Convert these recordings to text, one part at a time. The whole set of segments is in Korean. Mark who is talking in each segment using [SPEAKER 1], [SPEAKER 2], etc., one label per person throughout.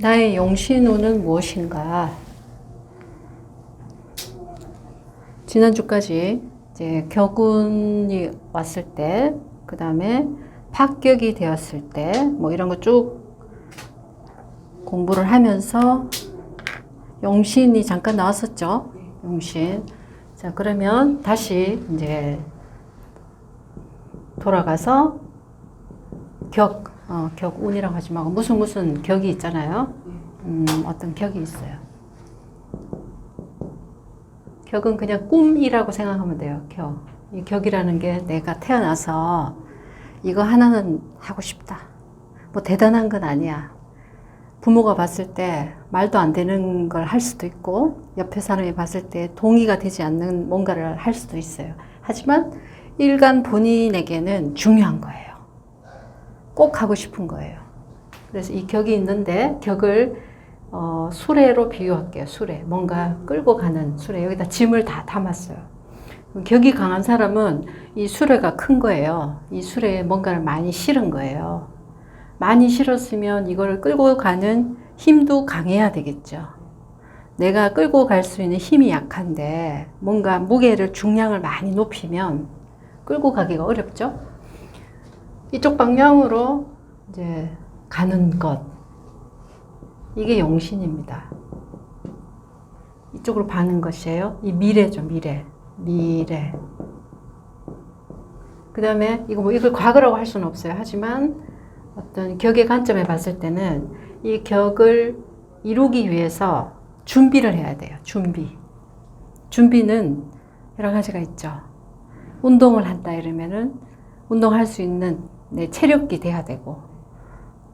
[SPEAKER 1] 나의 용신운은 무엇인가? 지난주까지 이제 격운이 왔을 때, 그 다음에 합격이 되었을 때, 뭐 이런 거 쭉 공부를 하면서 용신이 잠깐 나왔었죠. 용신. 자, 그러면 다시 이제 돌아가서 격, 어, 격운이라고 하지 말고 무슨 무슨 격이 있잖아요. 음, 어떤 격이 있어요. 격은 그냥 꿈이라고 생각하면 돼요. 격. 이 격이라는 게 내가 태어나서 이거 하나는 하고 싶다. 뭐 대단한 건 아니야. 부모가 봤을 때 말도 안 되는 걸 할 수도 있고 옆에 사람이 봤을 때 동의가 되지 않는 뭔가를 할 수도 있어요. 하지만 일간 본인에게는 중요한 거예요. 꼭 하고 싶은 거예요. 그래서 이 격이 있는데 격을 어, 수레로 비유할게요. 수레. 뭔가 끌고 가는 수레. 여기다 짐을 다 담았어요. 격이 강한 사람은 이 수레가 큰 거예요. 이 수레에 뭔가를 많이 실은 거예요. 많이 실었으면 이거를 끌고 가는 힘도 강해야 되겠죠. 내가 끌고 갈 수 있는 힘이 약한데 뭔가 무게를 중량을 많이 높이면 끌고 가기가 어렵죠. 이쪽 방향으로 이제 가는 것. 이게 용신입니다. 이쪽으로 가는 것이에요. 이 미래죠, 미래. 미래. 그 다음에 이거 뭐 이걸 과거라고 할 수는 없어요. 하지만 어떤 격의 관점에 봤을 때는 이 격을 이루기 위해서 준비를 해야 돼요. 준비. 준비는 여러 가지가 있죠. 운동을 한다 이러면은 운동할 수 있는 내 체력이 돼야 되고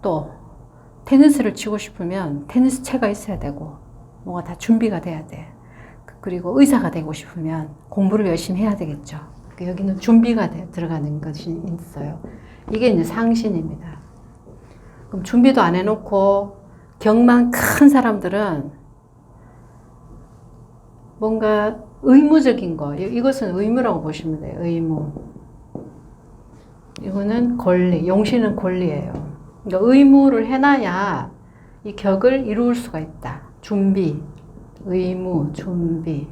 [SPEAKER 1] 또 테니스를 치고 싶으면 테니스 채가 있어야 되고 뭐가 다 준비가 돼야 돼. 그리고 의사가 되고 싶으면 공부를 열심히 해야 되겠죠. 그 여기는 준비가 돼, 들어가는 것이 있어요. 이게 이제 상신입니다. 그럼 준비도 안 해놓고 격만 큰 사람들은 뭔가 의무적인 거, 이- 이것은 의무라고 보시면 돼요. 의무. 이거는 권리, 용신은 권리예요. 그러니까 의무를 해놔야 이 격을 이룰 수가 있다. 준비, 의무, 준비.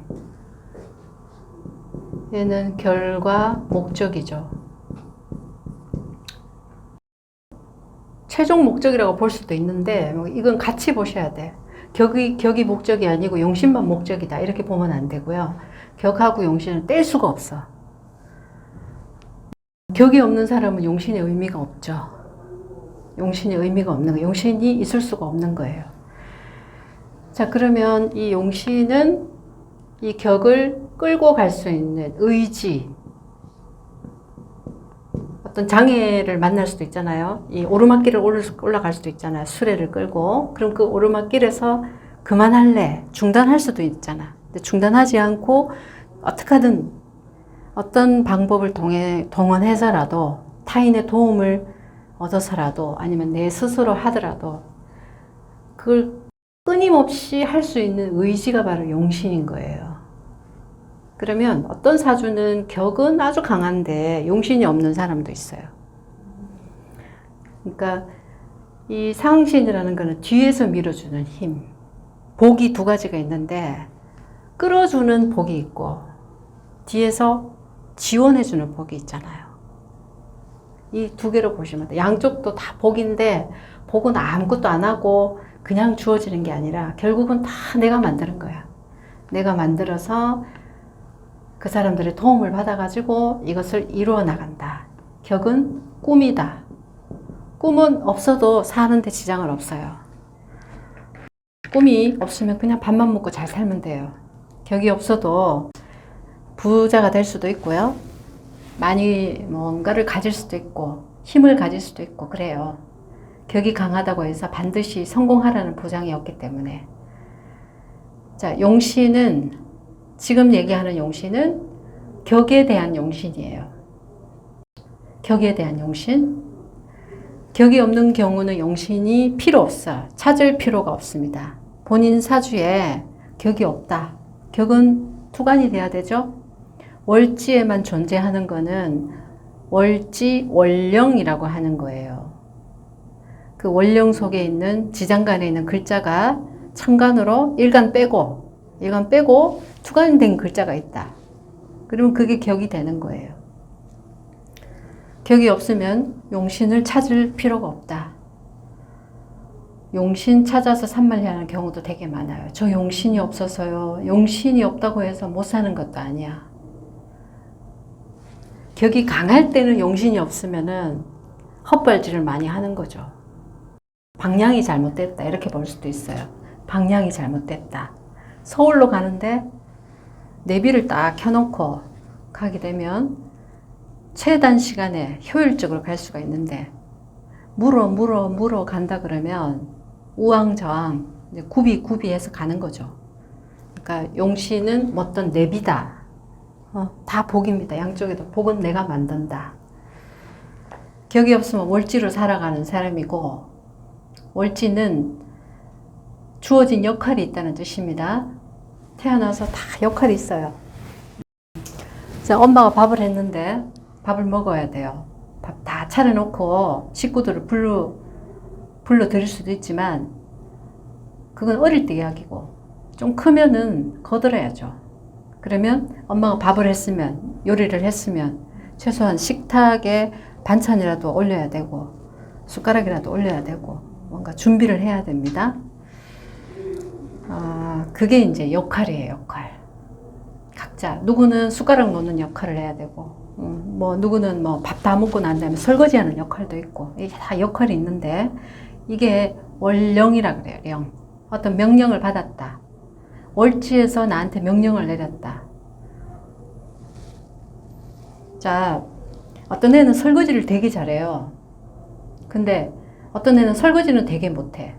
[SPEAKER 1] 얘는 결과, 목적이죠. 최종 목적이라고 볼 수도 있는데 뭐 이건 같이 보셔야 돼. 격이 격이 목적이 아니고 용신만 목적이다 이렇게 보면 안 되고요. 격하고 용신은 뗄 수가 없어. 격이 없는 사람은 용신의 의미가 없죠. 용신의 의미가 없는 거, 용신이 있을 수가 없는 거예요. 자 그러면 이 용신은 이 격을 끌고 갈 수 있는 의지, 어떤 장애를 만날 수도 있잖아요. 이 오르막길을 올라갈 수도 있잖아요. 수레를 끌고. 그럼 그 오르막길에서 그만할래. 중단할 수도 있잖아. 근데 중단하지 않고 어떻게 하든 어떤 방법을 동해, 동원해서라도 타인의 도움을 얻어서라도 아니면 내 스스로 하더라도 그걸 끊임없이 할 수 있는 의지가 바로 용신인 거예요. 그러면 어떤 사주는 격은 아주 강한데 용신이 없는 사람도 있어요. 그러니까 이 상신이라는 거는 뒤에서 밀어주는 힘. 복이 두 가지가 있는데 끌어주는 복이 있고 뒤에서 지원해주는 복이 있잖아요. 이 두 개로 보시면 돼요. 양쪽도 다 복인데 복은 아무것도 안 하고 그냥 주어지는 게 아니라 결국은 다 내가 만드는 거야. 내가 만들어서 그 사람들의 도움을 받아가지고 이것을 이루어 나간다. 격은 꿈이다. 꿈은 없어도 사는데 지장은 없어요. 꿈이 없으면 그냥 밥만 먹고 잘 살면 돼요. 격이 없어도 부자가 될 수도 있고요. 많이 뭔가를 가질 수도 있고, 힘을 가질 수도 있고, 그래요. 격이 강하다고 해서 반드시 성공하라는 보장이 없기 때문에. 자, 용신은 지금 얘기하는 용신은 격에 대한 용신이에요. 격에 대한 용신. 격이 없는 경우는 용신이 필요 없어. 찾을 필요가 없습니다. 본인 사주에 격이 없다. 격은 투간이 돼야 되죠. 월지에만 존재하는 거는 월지 월령이라고 하는 거예요. 그 원령 속에 있는 지장간에 있는 글자가 천간으로 일간 빼고 일간 빼고 투간된 글자가 있다. 그러면 그게 격이 되는 거예요. 격이 없으면 용신을 찾을 필요가 없다. 용신 찾아서 산말리하는 경우도 되게 많아요. 저 용신이 없어서요. 용신이 없다고 해서 못 사는 것도 아니야. 격이 강할 때는 용신이 없으면은 헛발질을 많이 하는 거죠. 방향이 잘못됐다. 이렇게 볼 수도 있어요. 방향이 잘못됐다. 서울로 가는데 내비를 딱 켜놓고 가게 되면 최단 시간에 효율적으로 갈 수가 있는데 물어 물어 물어 간다 그러면 우왕좌왕 구비해서 가는 거죠. 그러니까 용신은 어떤 내비다. 어, 다 복입니다. 양쪽에도 복은 내가 만든다. 격이 없으면 월지로 살아가는 사람이고 월지는 주어진 역할이 있다는 뜻입니다. 태어나서 다 역할이 있어요. 자, 엄마가 밥을 했는데 밥을 먹어야 돼요. 밥 다 차려놓고 식구들을 불러, 불러 드릴 수도 있지만 그건 어릴 때 이야기고 좀 크면은 거들어야죠. 그러면 엄마가 밥을 했으면 요리를 했으면 최소한 식탁에 반찬이라도 올려야 되고 숟가락이라도 올려야 되고 뭔가 준비를 해야 됩니다. 아, 그게 이제 역할이에요, 역할. 각자 누구는 숟가락 놓는 역할을 해야 되고, 음, 뭐 누구는 뭐 밥 다 먹고 난 다음에 설거지하는 역할도 있고 이게 다 역할이 있는데 이게 월령이라 그래요, 령. 어떤 명령을 받았다. 월지에서 나한테 명령을 내렸다. 자, 어떤 애는 설거지를 되게 잘해요. 근데 어떤 애는 설거지는 되게 못해.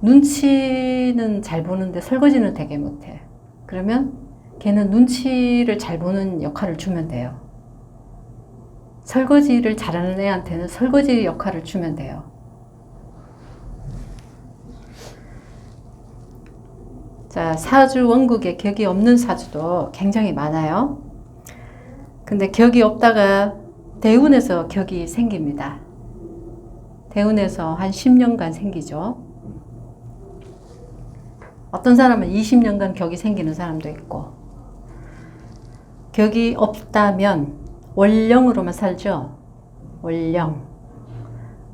[SPEAKER 1] 눈치는 잘 보는데 설거지는 되게 못해. 그러면 걔는 눈치를 잘 보는 역할을 주면 돼요. 설거지를 잘하는 애한테는 설거지 역할을 주면 돼요. 자, 사주 원국에 격이 없는 사주도 굉장히 많아요. 근데 격이 없다가 대운에서 격이 생깁니다. 대운에서 한 10년간 생기죠. 어떤 사람은 20년간 격이 생기는 사람도 있고, 격이 없다면 원령으로만 살죠. 원령.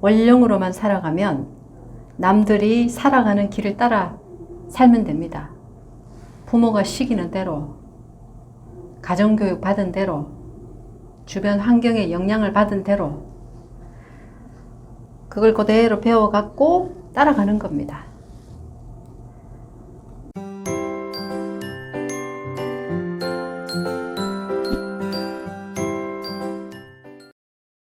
[SPEAKER 1] 원령으로만 살아가면 남들이 살아가는 길을 따라 살면 됩니다. 부모가 시키는 대로, 가정교육 받은 대로, 주변 환경의 영향을 받은 대로, 그걸 그대로 배워갖고 따라가는 겁니다.